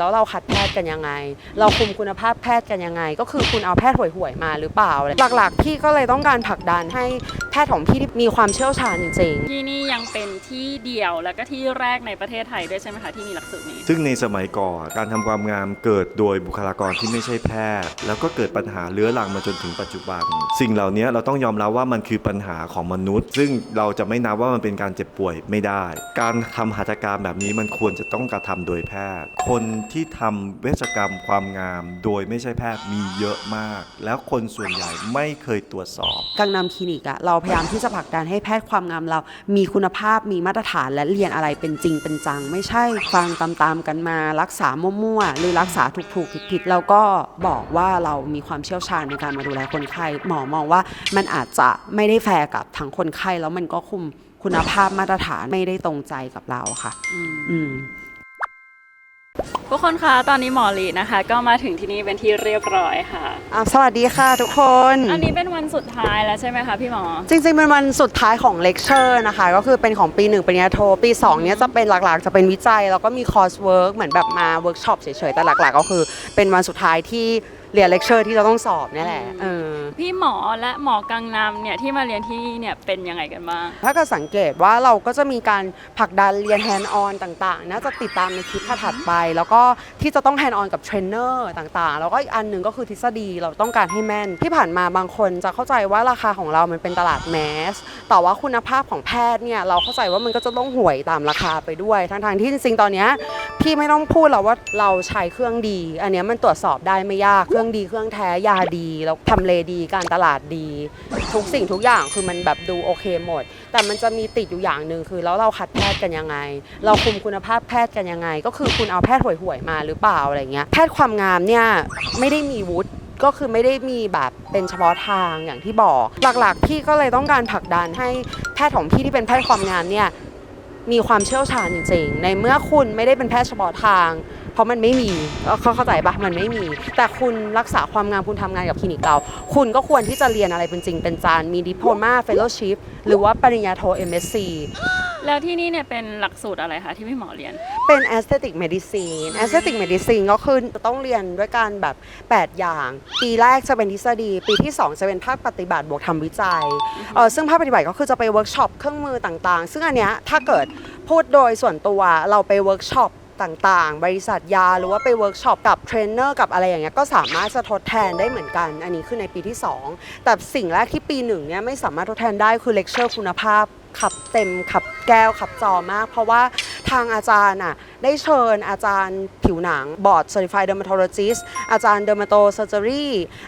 แล้วเราคัดแพทย์กันยังไง เราคุมคุณภาพแพทย์กันยังไง ก็คือคุณเอาแพทย์ห่วยๆมาหรือเปล่าอะไรหลักๆพี่ก็เลยต้องการผลักดันให้แพทย์ของพี่ที่มีความเชี่ยวชาญจริงๆ ที่นี่ยังเป็นที่เดียวแล้วก็ที่แรกในประเทศไทยด้วยใช่ไหมคะที่มีหลักสูตรนี้ ซึ่งในสมัยก่อนการทำความงามเกิดโดยบุคลากรที่ไม่ใช่แพทย์ แล้วก็เกิดปัญหาเรื้อรังมาจนถึงปัจจุบัน สิ่งเหล่านี้เราต้องยอมรับว่ามันคือปัญหาของมนุษย์ ซึ่งเราจะไม่นับว่ามันเป็นการเจ็บป่วยไม่ได้ การทำหัตถการแบบนี้มันควรจะต้องกระทำโดยแพทย์ คนที่ทำเวชกรรมความงาม โดยไม่ใช่แพทย์มีเยอะมาก แล้วคนส่วนใหญ่ไม่เคยตรวจสอบ กังนำคลินิกอะเราพยายามที่จะผลักดันให้แพทย์ความงามเรา มีคุณภาพมีมาตรฐานและเรียนอะไรเป็นจริงเป็นจัง ไม่ใช่ฟังตามๆกันมารักษามั่วๆหรือรักษาถูกๆผิดๆแล้วก็บอกว่าเรามีความเชี่ยวชาญในการมาดูแลคนไข้หมอมองว่ามันอาจจะไม่ได้แฟร์กับทั้งคนไข้แล้วมันก็คุมคุณภาพมาตรฐานไม่ได้ตรงใจกับเราค่ะ อืมอืม ทุกคนคะตอนนี้หมอลีนะคะ ก็มาถึงที่นี่เป็นที่เรียบร้อยค่ะ อะสวัสดีค่ะทุกคน อันนี้เป็นวันสุดท้ายแล้วใช่ไหมคะพี่หมอ จริงๆเป็นวันสุดท้ายของเลคเชอร์นะคะ ก็คือเป็นของปีหนึ่งปริญญาโท ปี2เนี้ยจะเป็นหลักๆ จะเป็นวิจัย แล้วก็มีคอร์สเวิร์กเหมือนแบบมาเวิร์กช็อปเฉยๆ แต่หลักๆ ก็คือเป็นวันสุดท้ายที่ เรียนเลคเชอร์ที่เราต้องสอบเนี่ยแหละเออ พี่หมอและหมอกังนำเนี่ยที่มาเรียนที่นี่เนี่ยเป็นยังไงกันบ้าง ถ้าเกิดสังเกตว่าเราก็จะมีการผลักดันเรียนแฮนด์ออนต่างๆน่าจะติดตามในคลิปถัดๆไป แล้วก็ที่จะต้องแฮนด์ออนกับเทรนเนอร์ต่างๆ แล้วก็อีกอันหนึ่งก็คือทฤษฎีเราต้องการให้แม่น ที่ผ่านมาบางคนจะเข้าใจว่าราคาของเรามันเป็นตลาดแมส แต่ว่าคุณภาพของแพทย์เนี่ยเราเข้าใจว่ามันก็จะต้องห่วยตามราคาไปด้วย ทั้งๆที่จริงๆตอนเนี้ยพี่ไม่ต้องพูดหรอกว่าเราใช้เครื่องดี อันเนี้ยมันตรวจสอบได้ไม่ยากเครื่องดีเครื่องแท้ยาดี แล้วทำเลดีการตลาดดี ทุกสิ่งทุกอย่างคือมันแบบดูโอเคหมด แต่มันจะมีติดอยู่อย่างหนึ่งคือแล้วเราคัดแพทย์กันยังไง เราคุมคุณภาพแพทย์กันยังไง ก็คือคุณเอาแพทย์ห่วยๆมาหรือเปล่าอะไรเงี้ยแพทย์ความงามเนี่ยไม่ได้มีวุฒิก็คือไม่ได้มีแบบเป็นเฉพาะทางอย่างที่บอก หลักๆพี่ก็เลยต้องการผลักดันให้แพทย์ของพี่ที่เป็นแพทย์ความงามเนี่ยมีความเชี่ยวชาญจริงๆ ในเมื่อคุณไม่ได้เป็นแพทย์เฉพาะทาง เพราะมันไม่มีเขาเข้าใจปะมันไม่มี แต่คุณรักษาความงามคุณทำงานกับคลินิกเรา คุณก็ควรที่จะเรียนอะไรเป็นจริงเป็นจานมีดิโพมาเฟลโลชิพหรือว่าปริญญาโท MSc แล้วที่นี่เนี่ยเป็นหลักสูตรอะไรคะที่พี่หมอเรียน เป็น aesthetic medicine aesthetic medicine ก็คือจะต้องเรียนด้วยการแบบ 8 อย่าง ปีแรกจะเป็นทฤษฎี ปีที่ 2 จะเป็นภาคปฏิบัติบวกทำวิจัยเออซึ่งภาคปฏิบัติก็คือจะไปเวิร์กช็อปเครื่องมือต่างๆ ซึ่งอันเนี้ยถ้าเกิดพูดโดยส่วนตัวเราไปเวิร์กช็อป ต่างๆ บริษัทยาหรือว่าไปเวิร์กช็อปกับเทรนเนอร์กับอะไรอย่างเงี้ยก็สามารถจะทดแทนได้เหมือนกัน อันนี้คือในปีที่ 2 แต่สิ่งแรกที่ปีหนึ่งเนี่ยไม่สามารถทดแทนได้คือเลคเชอร์คุณภาพขับเต็มขับแก้วขับจอมาก เพราะว่าทางอาจารย์อะได้เชิญอาจารย์ผิวหนังบอร์ด Certified Dermatologist อาจารย์ Dermato Surgery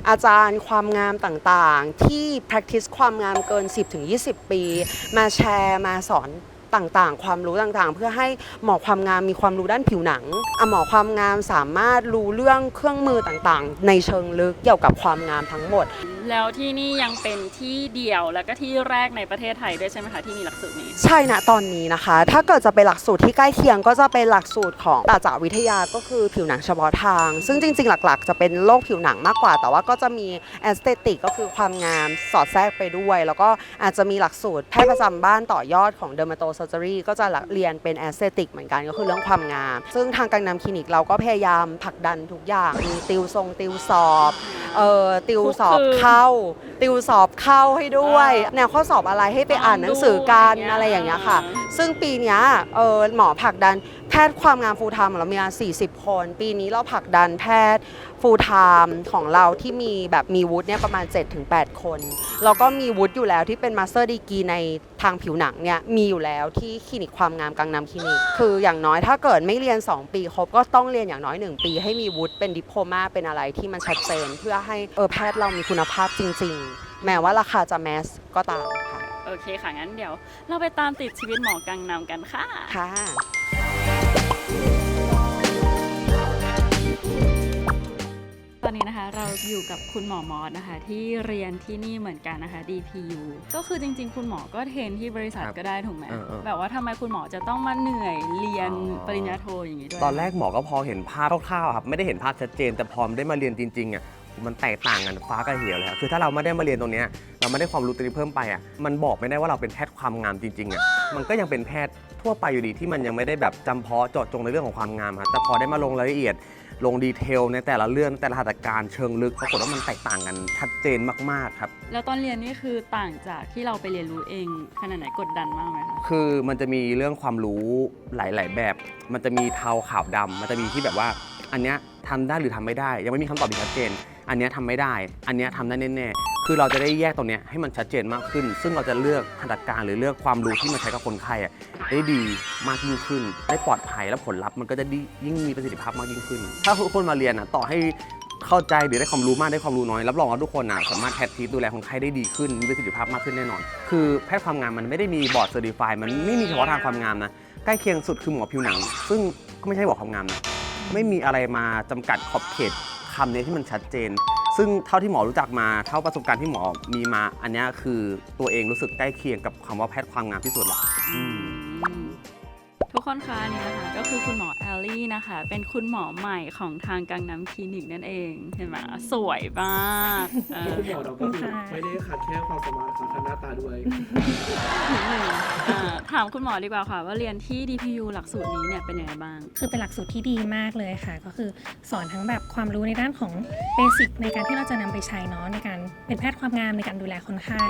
อาจารย์ความงามต่างๆ ที่ practice ความงามเกิน 10-20 ปี มาแชร์มาสอน ต่างๆ ความรู้ต่างๆ เพื่อให้หมอความงามมีความรู้ด้านผิวหนังอะหมอความงามสามารถรู้เรื่องเครื่องมือต่างๆ ในเชิงลึกเกี่ยวกับความงามทั้งหมด แล้วที่นี่ยังเป็นที่เดียวแล้วก็ที่แรกในประเทศไทยด้วยใช่ไหมคะที่มีหลักสูตรนี้ ใช่นะตอนนี้นะคะ ถ้าเกิดจะเป็นหลักสูตรที่ใกล้เคียงก็จะเป็นหลักสูตรของตาจาวิทยาก็คือผิวหนังเฉพาะทาง ซึ่งจริง ๆ หลักๆ จะเป็นโรคผิวหนังมากกว่า แต่ว่าก็จะมีแอสเตติกก็คือความงามสอดแทรกไปด้วย แล้วก็อาจจะมีหลักสูตรแพทย์ประจำบ้านต่อยอดของ Dermato Surgery ก็จะเรียนเป็นแอสเตติกเหมือนกันก็คือเรื่องความงาม ซึ่งทางกังนำคลินิกเราก็พยายามผลักดันทุกอย่างมีติวทรงติวสอบเอ่อติวสอบคืนเข้า ติวสอบเข้าให้ด้วย แนวข้อสอบอะไรให้ไปอ่านหนังสือกันลองดูอะไรอย่างเงี้ยค่ะ ซึ่งปีเนี้ยเออหมอผลักดันแพทย์ความงามฟูลไทม์ของเรามีมา40 คน ปีนี้เราผลักดันแพทย์ ฟูลไทม์ของเราที่มีแบบมีวุฒิเนี่ยประมาณ 7-8 คน แล้วก็มีวุฒิอยู่แล้วที่เป็นมาสเตอร์ดีกรีในทางผิวหนังเนี่ยมีอยู่แล้วที่คลินิกความงามกังนำคลินิก คืออย่างน้อยถ้าเกิดไม่เรียน 2 ปีครบก็ต้องเรียนอย่างน้อย 1 ปีให้มีวุฒิเป็นดิโพมาเป็นอะไรที่มันชัดเจน เพื่อให้เออแพทย์เรามีคุณภาพจริง ๆ แม้ว่าราคาจะแมสก็ตามค่ะ โอเคค่ะงั้นเดี๋ยว เราไปตามติดชีวิตหมอกังนำกันค่ะ ค่ะ อนนี้นะคะเราอยู่กับคุณหมอมอสนะคะ ที่เรียนที่นี่เหมือนกันนะคะ DPU ก็คือจริง ๆ คุณหมอก็เทรนที่บริษัทครับก็ได้ถูกไหมเออเออ แบบว่าทำไมคุณหมอจะต้องมาเหนื่อยเรียนอ๋อปริญญาโทอย่างนี้ด้วย ตอนแรกหมอก็พอเห็นภาพคร่าวๆครับไม่ได้เห็นภาพชัดเจน แต่พอได้มาเรียนจริงๆอะมันแตกต่างกันฟ้ากับเหวเลยครับคือถ้าเราไม่ได้มาเรียนตรงเนี้ยเราไม่ได้ความรู้ตรงนี้เพิ่มไปอะมันบอกไม่ได้ว่าเราเป็นแพทย์ความงามจริงๆอะมันก็ยังเป็นแพทย์ทั่วไปอยู่ดีที่มันยังไม่ได้แบบจำเพาะเจาะจงในเรื่องของความงามครับแต่พอได้มาลงรายละเอียด ลงดีเทลในแต่ละเรื่องแต่ละหัตถการเชิงลึกปรากฏว่ามันแตกต่างกันชัดเจนมากๆครับ แล้วตอนเรียนนี่คือต่างจากที่เราไปเรียนรู้เองขนาดไหนกดดันมากไหมคะคือมันจะมีเรื่องความรู้หลาย ๆ แบบ มันจะมีเทาขาวดำมันจะมีที่แบบว่า อันเนี้ยทำได้หรือทำไม่ได้ ยังไม่มีคำตอบที่ชัดเจน อันเนี้ยทำไม่ได้ อันเนี้ยทำได้แน่ๆ คือเราจะได้แยกตรงเนี้ยให้มันชัดเจนมากขึ้น ซึ่งเราจะเลือกหัตถการหรือเลือกความรู้ที่มาใช้กับคนไข้อะได้ดีมากยิ่งขึ้น ได้ปลอดภัยและผลลัพธ์มันก็จะดียิ่งมีประสิทธิภาพมากยิ่งขึ้น ถ้าทุกคนมาเรียนอะต่อให้เข้าใจหรือได้ความรู้มากได้ความรู้น้อยรับรองว่าทุกคนอะสามารถแพทย์ทีดูแลคนไข้ได้ดีขึ้นมีประสิทธิภาพมากขึ้นแน่นอน คือแพทย์ความงามมันไม่ได้มีบอร์ดเซอร์ติฟายมันไม่มีเฉพาะทางความงามนะใกล้เคียงสุดคือหมอผิวหนัง ซึ่งก็ไม่ใช่หมอความงามนะไม่มีอะไรมาจำกัดขอบเขต คำนี้ที่มันชัดเจน ซึ่งเท่าที่หมอรู้จักมา เท่าประสบการณ์ที่หมอมีมา อันเนี้ยคือตัวเองรู้สึกใกล้เคียงกับคำว่าแพทย์ความงามที่สุดละอืมทุกคนคะอันนี่นะคะก็คือคุณหมอแอลลี่นะคะ เป็นคุณหมอใหม่ของทางกังน้ำคลินิกนั่นเองเห็นไหมสวยมากเออคุณหมอเราก็คือไม่ได้คัดแค่ความสามารถค่ะคัดหน้าตาด้วยนิดหนึ่ง อ่าถามคุณหมอดีกว่าค่ะ ว่าเรียนที่ DPU หลักสูตรนี้เนี่ยเป็นยังไงบ้าง คือเป็นหลักสูตรที่ดีมากเลยค่ะ ก็คือสอนทั้งแบบความรู้ในด้านของเบสิกในการที่เราจะนำไปใช้เนาะในการเป็นแพทย์ความงามในการดูแลคนไข้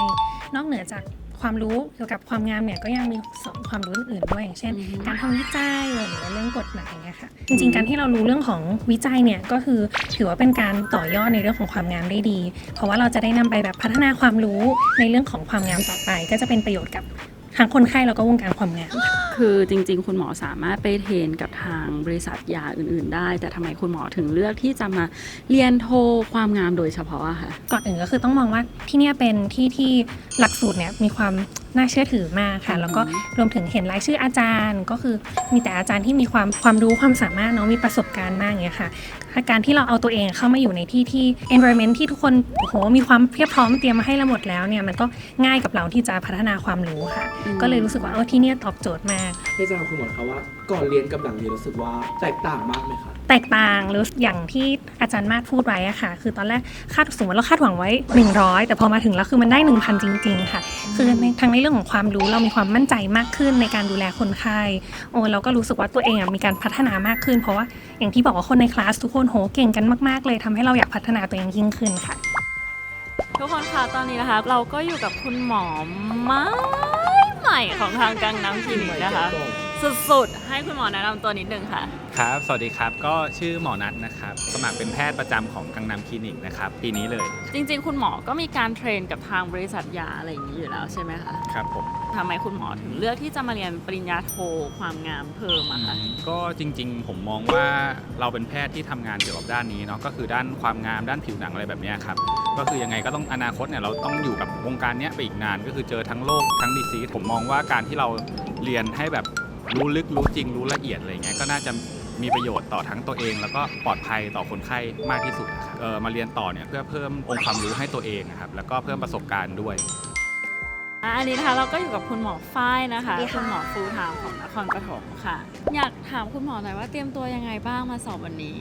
นอกเหนือจากความรู้เกี่ยวกับความงามเนี่ยก็ยังมีสอนความรู้อื่นๆด้วยอย่างเช่น อือฮึ การทำวิจัยหรือว่าเรื่องกฎหมายเนี่ยค่ะจริงๆการที่เรารู้เรื่องของวิจัยเนี่ยก็คือถือว่าเป็นการต่อยอดในเรื่องของความงามได้ดี เพราะว่าเราจะได้นำไปแบบพัฒนาความรู้ในเรื่องของความงามต่อไป ก็จะเป็นประโยชน์กับ ทั้งคนไข้แล้วก็วงการความงามคือจริง ๆ คุณหมอสามารถไปเทรนกับทางบริษัทยาอื่น ๆ ได้ แต่ทำไมคุณหมอถึงเลือกที่จะมาเรียนโทความงามโดยเฉพาะอะค่ะก่อนอื่นก็คือต้องมองว่าที่เนี่ยเป็นที่ที่หลักสูตรเนี่ยมีความน่าเชื่อถือมากค่ะอืมแล้วก็รวมถึงเห็นรายชื่ออาจารย์ ก็คือมีแต่อาจารย์ที่มีความความรู้ความสามารถเนาะมีประสบการณ์มากอย่างเงี้ยค่ะการที่เราเอาตัวเองเข้ามาอยู่ในที่ที่ environment ที่ทุกคนโอ้โหมีความเพียบพร้อมเตรียมมาให้เราหมดแล้วเนี่ยมันก็ง่ายกับเราที่จะพัฒนาความรู้ค่ะอืมก็เลยรู้สึกว่าเออที่เนี่ยตอบโจทย์มากให้จะถามคุณหมอครับว่าก่อนเรียนกับหลังเรียนรู้สึกว่าแตกต่างมากไหมคะ แตกต่างหรืออย่างที่อาจารย์มาศพูดไว้อะค่ะ คือตอนแรกคาดสมมติเราคาดหวังไว้ 100 แต่พอมาถึงแล้วคือมันได้ 1,000 จริง ๆ ค่ะ คือในทั้งในเรื่องของความรู้เรามีความมั่นใจมากขึ้นในการดูแลคนไข้โอ้เราก็รู้สึกว่าตัวเองอะมีการพัฒนามากขึ้น เพราะว่าอย่างที่บอกว่าคนในคลาสทุกคนโหเก่งกันมากๆ เลยทำให้เราอยากพัฒนาตัวเองยิ่งขึ้นค่ะ ทุกคนคะตอนนี้นะคะ เราก็อยู่กับคุณหมอไม้ใหม่ของทางกังน้ำคลินิกนะคะ สุดๆ ให้คุณหมอแนะนำตัวนิดนึงค่ะ ครับ สวัสดีครับ ก็ชื่อหมอนัทนะครับ สมัครเป็นแพทย์ประจำของกังนำคลินิกนะครับ ปีนี้เลย จริงๆ คุณหมอก็มีการเทรนกับทางบริษัทยาอะไรอย่างนี้อยู่แล้วใช่ไหมคะ ครับผม ทำไมคุณหมอถึงเลือกที่จะมาเรียนปริญญาโทความงามเพิ่มอะคะ ก็จริง ๆ ผมมองว่าเราเป็นแพทย์ที่ทำงานเกี่ยวกับด้านนี้เนาะ ก็คือด้านความงามด้านผิวหนังอะไรแบบเนี้ยครับ ก็คือยังไงก็ต้องอนาคตเนี่ยเราต้องอยู่กับวงการเนี้ยไปอีกนาน ก็คือเจอทั้งโรคทั้งดีซีผมมองว่าการที่เราเรียนให้แบบ รู้ลึกรู้จริงรู้ละเอียดอะไรเงี้ยก็น่าจะมีประโยชน์ต่อทั้งตัวเอง แล้วก็ปลอดภัยต่อคนไข้มากที่สุดนะครับเออมาเรียนต่อเนี่ยเพื่อเพิ่มองค์ความรู้ให้ตัวเองนะครับแล้วก็เพิ่มประสบการณ์ด้วย อะอันนี้นะคะเราก็อยู่กับคุณหมอฝ้ายนะคะสวัสดีคุค่ะ ณหมอฟูลไทม์ของนครปฐมค่ะ อยากถามคุณหมอหน่อยว่าเตรียมตัวยังไงบ้างมาสอบวันนี้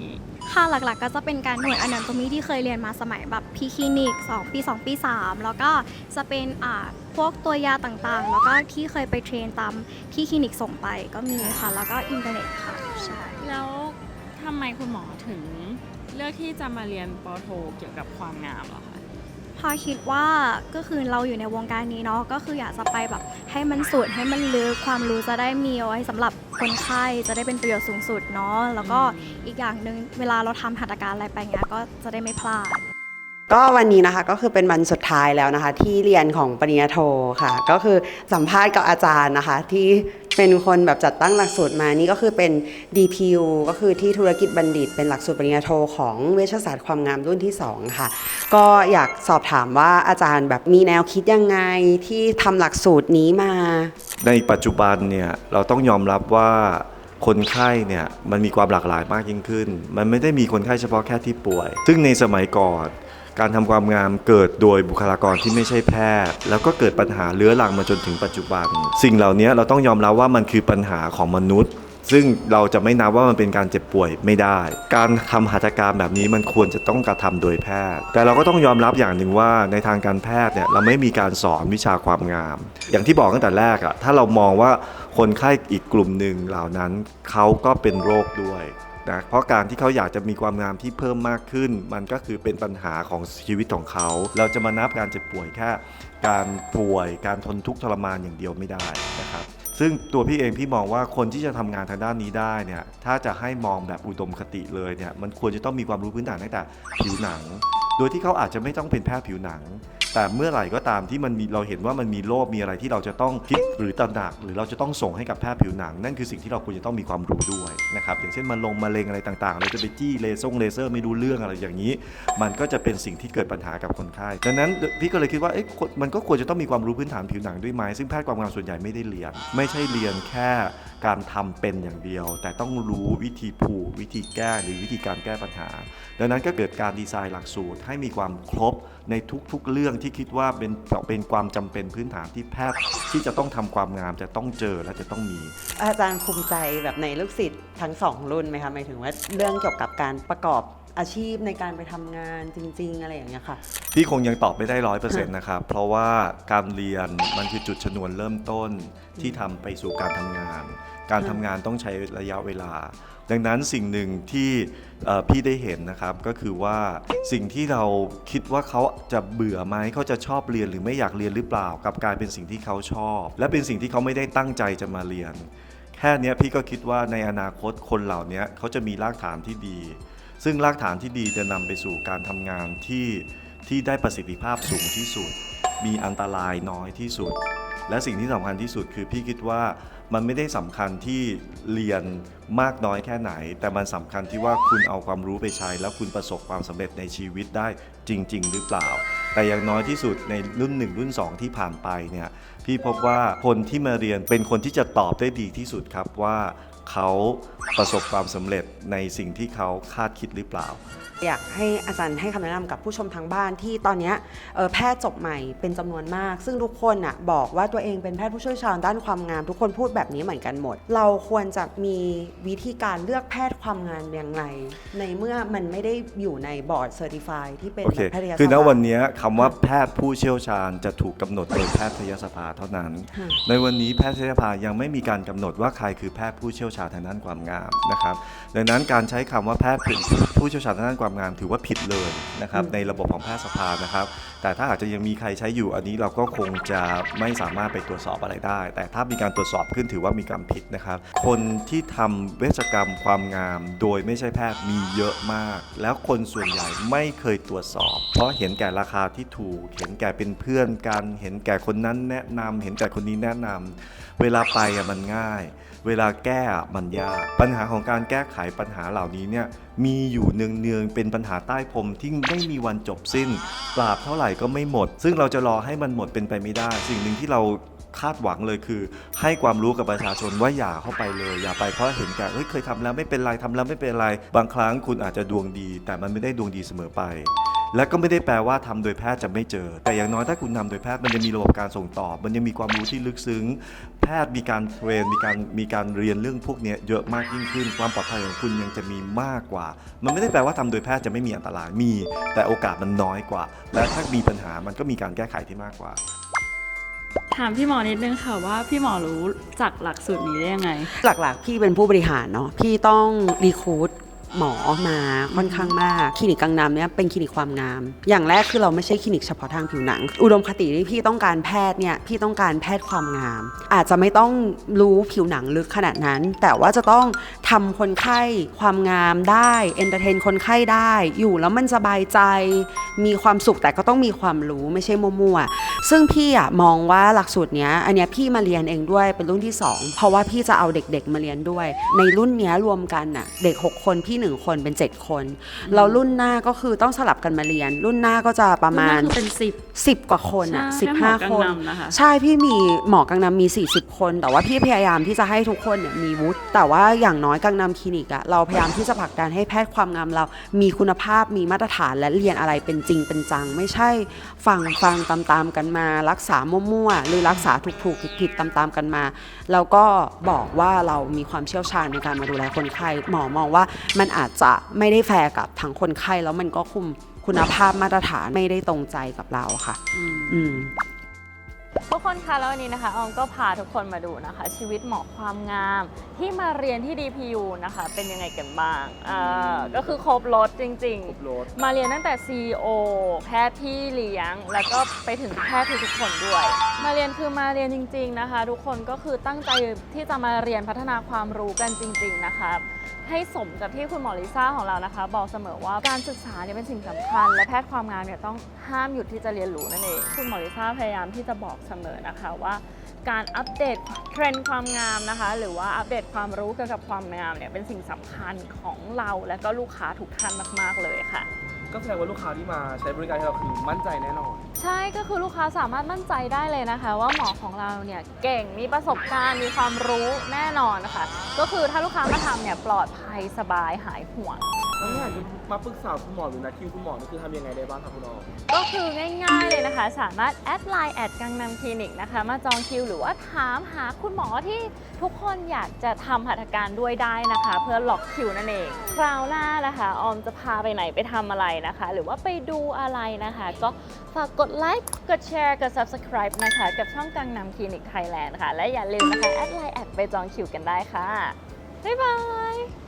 ค่ะหลักๆ ก็จะเป็นการหน่วยอนาโตมีที่เคยเรียนมาสมัยแบบพีคลินิก 2 ปี 2 ปี 3 แล้วก็จะเป็นอ่าพวกตัวยาต่างๆ แล้วก็ที่เคยไปเทรนตามที่คลินิกส่งไปก็มีค่ะ แล้วก็อินเทอร์เน็ตค่ะใช่ แล้วทำไมคุณหมอถึงเลือกที่จะมาเรียนปอโทเกี่ยวกับความงามเหรอคะ พอคิดว่าก็คือเราอยู่ในวงการนี้เนาะก็คืออยากจะไปแบบ ให้มันสุดให้มันลึกความรู้จะได้มีเอาไว้สำหรับคนไข้จะได้เป็นประโยชน์สูงสุดเนาะแล้วก็อีกอย่างหนึ่งเวลาเราทำหัตถการอะไรไปเงี้ยก็จะได้ไม่พลาด ก็วันนี้นะคะก็คือเป็นวันสุดท้ายแล้วนะคะ ที่เรียนของปริญญาโทค่ะ ก็คือสัมภาษณ์กับอาจารย์นะคะ ที่ เป็นคนแบบจัดตั้งหลักสูตรมานี่ก็คือเป็น DPU ก็คือที่ธุรกิจบัณฑิต เป็นหลักสูตรปริญญาโทของเวชศาสตร์ความงามรุ่นที่ 2 ค่ะ ก็อยากสอบถามว่าอาจารย์แบบมีแนวคิดยังไงที่ทำหลักสูตรนี้มา ในปัจจุบันเนี่ยเราต้องยอมรับว่าคนไข้เนี่ยมันมีความหลากหลายมากยิ่งขึ้น มันไม่ได้มีคนไข้เฉพาะแค่ที่ป่วย ซึ่งในสมัยก่อน การทำความงามเกิดโดยบุคลากรที่ไม่ใช่แพทย์ แล้วก็เกิดปัญหาเรื้อรังมาจนถึงปัจจุบัน สิ่งเหล่านี้เราต้องยอมรับว่ามันคือปัญหาของมนุษย์ ซึ่งเราจะไม่นับว่ามันเป็นการเจ็บป่วยไม่ได้ การทำหัตถการแบบนี้มันควรจะต้องกระทำโดยแพทย์ แต่เราก็ต้องยอมรับอย่างหนึ่งว่าในทางการแพทย์เนี่ยเราไม่มีการสอนวิชาความงาม อย่างที่บอกตั้งแต่แรกอะถ้าเรามองว่าคนไข้อีกกลุ่มหนึ่งเหล่านั้นเขาก็เป็นโรคด้วย นะเพราะการที่เขาอยากจะมีความงามที่เพิ่มมากขึ้น มันก็คือเป็นปัญหาของชีวิตของเขา เราจะมานับการเจ็บป่วยแค่การป่วยการทนทุกข์ทรมานอย่างเดียวไม่ได้นะครับซึ่งตัวพี่เองพี่มองว่าคนที่จะทำงานทางด้านนี้ได้เนี่ยถ้าจะให้มองแบบอุดมคติเลยเนี่ยมันควรจะต้องมีความรู้พื้นฐานตั้งแต่ผิวหนัง โดยที่เขาอาจจะไม่ต้องเป็นแพทย์ผิวหนัง แต่เมื่อไหร่ก็ตามที่มันมีเราเห็นว่ามันมีโรคมีอะไรที่เราจะต้องคิดหรือตระหนัก หรือเราจะต้องส่งให้กับแพทย์ผิวหนัง นั่นคือสิ่งที่เราควรจะต้องมีความรู้ด้วยนะครับอย่างเช่นมันลงมะเร็งอะไรต่างๆเราจะไปจี้เลเซอร์เลเซอร์ไม่รู้เรื่องอะไรอย่างนี้ มันก็จะเป็นสิ่งที่เกิดปัญหากับคนไข้ดังนั้นพี่ก็เลยคิดว่าเอ๊ะมันก็ควรจะต้องมีความรู้พื้นฐานผิวหนังด้วยไหมซึ่งแพทย์ความงามส่วนใหญ่ไม่ได้เรียน ไม่ใช่เรียนแค่การทำเป็นอย่างเดียว แต่ต้องรู้วิธีผูกวิธีแก้หรือวิธีการแก้ปัญหา ดังนั้นก็เกิดการดีไซน์หลักสูตรให้มีความครบในทุกๆเรื่องที่คิดว่าเป็นเป็นความจำเป็นพื้นฐานที่แพทย์ที่จะต้องทำความงามจะต้องเจอและจะต้องมี อาจารย์ภูมิใจแบบในลูกศิษย์ทั้งสองรุ่นไหมคะหมายถึงว่าเรื่องเกี่ยวกับการประกอบอาชีพในการไปทำงานจริง ๆ อะไรอย่างเงี้ยค่ะพี่คงยังตอบไม่ได้ร้อยเปอร์เซ็นต์นะครับ เพราะว่าการเรียนมันคือจุดชนวนเริ่มต้นที่ทำไปสู่การทำงาน การทำงานต้องใช้ระยะเวลา ดังนั้นสิ่งหนึ่งที่พี่ได้เห็นนะครับก็คือว่าสิ่งที่เราคิดว่าเขาจะเบื่อไหมเขาจะชอบเรียนหรือไม่อยากเรียนหรือเปล่ากับกลายเป็นสิ่งที่เขาชอบ และเป็นสิ่งที่เขาไม่ได้ตั้งใจจะมาเรียน แค่นี้พี่ก็คิดว่าในอนาคตคนเหล่านี้เขาจะมีรากฐานที่ดี ซึ่งรากฐานที่ดีจะนำไปสู่การทำงานที่ที่ได้ประสิทธิภาพสูงที่สุด มีอันตรายน้อยที่สุด และสิ่งที่สำคัญที่สุดคือพี่คิดว่ามันไม่ได้สำคัญที่เรียนมากน้อยแค่ไหน แต่มันสำคัญที่ว่าคุณเอาความรู้ไปใช้ แล้วคุณประสบความสำเร็จในชีวิตได้จริง ๆ หรือเปล่า แต่อย่างน้อยที่สุดในรุ่น 1 รุ่น 2 ที่ผ่านไปเนี่ยพี่พบว่าคนที่มาเรียนเป็นคนที่จะตอบได้ดีที่สุดครับว่า เขาประสบความสำเร็จในสิ่งที่เขาคาดคิดหรือเปล่า อยากให้อาจารย์ให้คำแนะนำกับผู้ชมทางบ้านที่ตอนเนี้ยเอ่อแพทย์จบใหม่เป็นจำนวนมาก ซึ่งทุกคนอะบอกว่าตัวเองเป็นแพทย์ผู้เชี่ยวชาญด้านความงาม ทุกคนพูดแบบนี้เหมือนกันหมด เราควรจะมีวิธีการเลือกแพทย์ความงามอย่างไร ในเมื่อมันไม่ได้อยู่ในบอร์ดเซอร์ติฟายที่เป็นโอเค แพทยศาสตร์ คือณวันนี้คำว่าแพทย์ผู้เชี่ยวชาญจะถูกกำหนดโดยแพทยสภาเท่านั้น ค่ะ ในวันนี้แพทยสภายังไม่มีการกำหนดว่าใครคือแพทย์ผู้เชี่ยวชาญทางด้านความงามนะครับ ดังนั้นการใช้คำว่าแพทย์เป็นผู้เชี่ยวชาญทางด้านความงามถือว่าผิดเลยนะครับในระบบของแพทยสภานะครับ แต่ถ้าอาจจะยังมีใครใช้อยู่อันนี้เราก็คงจะไม่สามารถไปตรวจสอบอะไรได้ แต่ถ้ามีการตรวจสอบขึ้นถือว่ามีการผิดนะครับ คนที่ทำเวชกรรมความงาม โดยไม่ใช่แพทย์มีเยอะมาก แล้วคนส่วนใหญ่ไม่เคยตรวจสอบ เพราะเห็นแก่ราคาที่ถูก เห็นแก่เป็นเพื่อนกัน เห็นแก่คนนั้นแนะนำเห็นแก่คนนี้แนะนำเวลาไปอะมันง่าย เวลาแก้อะมันยาก ปัญหาของการแก้ไขปัญหาเหล่านี้เนี่ยมีอยู่เนืองๆเป็นปัญหาใต้พรมที่ไม่มีวันจบสิ้นปราบเท่าไหร่ก็ไม่หมด ซึ่งเราจะรอให้มันหมดเป็นไปไม่ได้ สิ่งหนึ่งที่เราคาดหวังเลยคือ ให้ความรู้กับประชาชนว่าอย่าเข้าไปเลย อย่าไปเพราะเห็นแก่เฮ้ยเคยทำแล้วไม่เป็นไรทำแล้วไม่เป็นไร บางครั้งคุณอาจจะดวงดี แต่มันไม่ได้ดวงดีเสมอไป และก็ไม่ได้แปลว่าทำโดยแพทย์จะไม่เจอ แต่อย่างน้อยถ้าคุณทำโดยแพทย์มันจะมีระบบการส่งต่อ มันยังมีความรู้ที่ลึกซึ้ง แพทย์มีการเทรน มีการมีการเรียนเรื่องพวกเนี้ยเยอะมากยิ่งขึ้น ความปลอดภัยของคุณยังจะมีมากกว่า มันไม่ได้แปลว่าทำโดยแพทย์จะไม่มีอันตราย มี แต่โอกาสมันน้อยกว่า และถ้ามีปัญหามันก็มีการแก้ไขที่มากกว่าถามพี่หมอนิดนึงค่ะว่าพี่หมอรู้จักหลักสูตรนี้ได้ยังไง หลักๆ พี่เป็นผู้บริหารเนาะพี่ต้องรีคูด หมอมาค่อนข้างมาก คลินิกกังนำเนี่ยเป็นคลินิกความงาม อย่างแรกคือเราไม่ใช่คลินิกเฉพาะทางผิวหนัง อุดมคติที่พี่ต้องการแพทย์เนี่ยพี่ต้องการแพทย์ความงาม อาจจะไม่ต้องรู้ผิวหนังลึกขนาดนั้น แต่ว่าจะต้องทำคนไข้ความงามได้เอนเตอร์เทนคนไข้ได้อยู่แล้วมันสบายใจ มีความสุขแต่ก็ต้องมีความรู้ไม่ใช่มั่วๆซึ่งพี่อะมองว่าหลักสูตรเนี้ยอันเนี้ยพี่มาเรียนเองด้วยเป็นรุ่นที่ 2 เพราะว่าพี่จะเอาเด็กๆมาเรียนด้วย ในรุ่นเนี้ยรวมกันน่ะเด็ก 6 คนพี่หนึ่งคนเป็น 7 คนแล้วรุ่นหน้าก็คือต้องสลับกันมาเรียน รุ่นหน้าก็จะประมาณรุ่นหน้าคือเป็นสิบ10 กว่าคนอะใช่แค่หมอ15กังคนนำนะคะ ใช่พี่มีหมอกังนำมี 40 คน แต่ว่าพี่พยายามที่จะให้ทุกคนเนี่ยมีวุฒิแต่ว่าอย่างน้อยกังนำคลินิกอะเราพยายามที่จะผลักดันให้แพทย์ความงามเรา มีคุณภาพมีมาตรฐานและเรียนอะไรเป็นจริงเป็นจัง ไม่ใช่ฟังฟังตามๆกันมา รักษามั่วๆหรือรักษาถูกๆผิดๆตามๆกันมา แล้วก็บอกว่าเรามีความเชี่ยวชาญในการมาดูแลคนไข้หมอมองว่ามันอาจจะไม่ได้แฟร์กับทั้งคนไข้แล้วมันก็คุมคุณภาพมาตรฐานไม่ได้ตรงใจกับเราค่ะ อืมทุกคนคะแล้ววันนี้นะคะออมก็พาทุกคนมาดูนะคะ ชีวิตหมอความงาม ที่มาเรียนที่ DPU นะคะ เป็นยังไงกันบ้างอ่าก็คือครบรถจริง ๆ มาเรียนตั้งแต่ CEO แพทย์ที่เลี้ยง แล้วก็ไปถึงแพทย์ทุกๆคนด้วย มาเรียนคือมาเรียนจริง ๆนะคะ ทุกคนก็คือตั้งใจที่จะมาเรียนพัฒนาความรู้กันจริง ๆ นะคะ ให้สมกับที่คุณหมอลิซ่าของเรานะคะ บอกเสมอว่าการศึกษาเนี่ยเป็นสิ่งสำคัญ และแพทย์ความงามเนี่ยต้องห้ามหยุดที่จะเรียนรู้นั่นเองคุณหมอลิซ่าพยายามที่จะบอกเสมอนะคะว่าการอัปเดตเทรนด์ความงามนะคะ หรือว่าอัปเดตความรู้เกี่ยวกับความงามเนี่ยเป็นสิ่งสำคัญของเราและก็ลูกค้าทุกท่านมาก ๆ เลยค่ะ ก็แสดงว่าลูกค้าที่มาใช้บริการของเราคือมั่นใจแน่นอน ใช่ก็คือลูกค้าสามารถมั่นใจได้เลยนะคะ ว่าหมอของเราเนี่ยเก่งมีประสบการณ์มีความรู้แน่นอนนะคะก็คือถ้าลูกค้ามาทำเนี่ยปลอดภัยสบายหายห่วง แล้วถ้าอยากจะมาปรึกษาคุณหมอหรือนัดคิวคุณหมอนี่คือทำยังไงได้บ้างครับคุณออมก็คือง่ายๆเลยนะคะ สามารถแอดไลน์แอดกังนำคลินิกนะคะ มาจองคิวหรือว่าถามหาคุณหมอที่ทุกคนอยากจะทำหัตถการด้วยได้นะคะ เพื่อล็อกคิวนั่นเอง คราวหน้านะคะ ออมจะพาไปไหนไปทำอะไรนะคะ หรือว่าไปดูอะไรนะคะ ก็ฝากกดไลค์กดแชร์กด subscribe นะคะ กับช่องกังนำคลินิกไทยแลนด์ค่ะและอย่าลืมนะคะแอดไลน์แอดไปจองคิวกันได้ค่ะบ๊ายบาย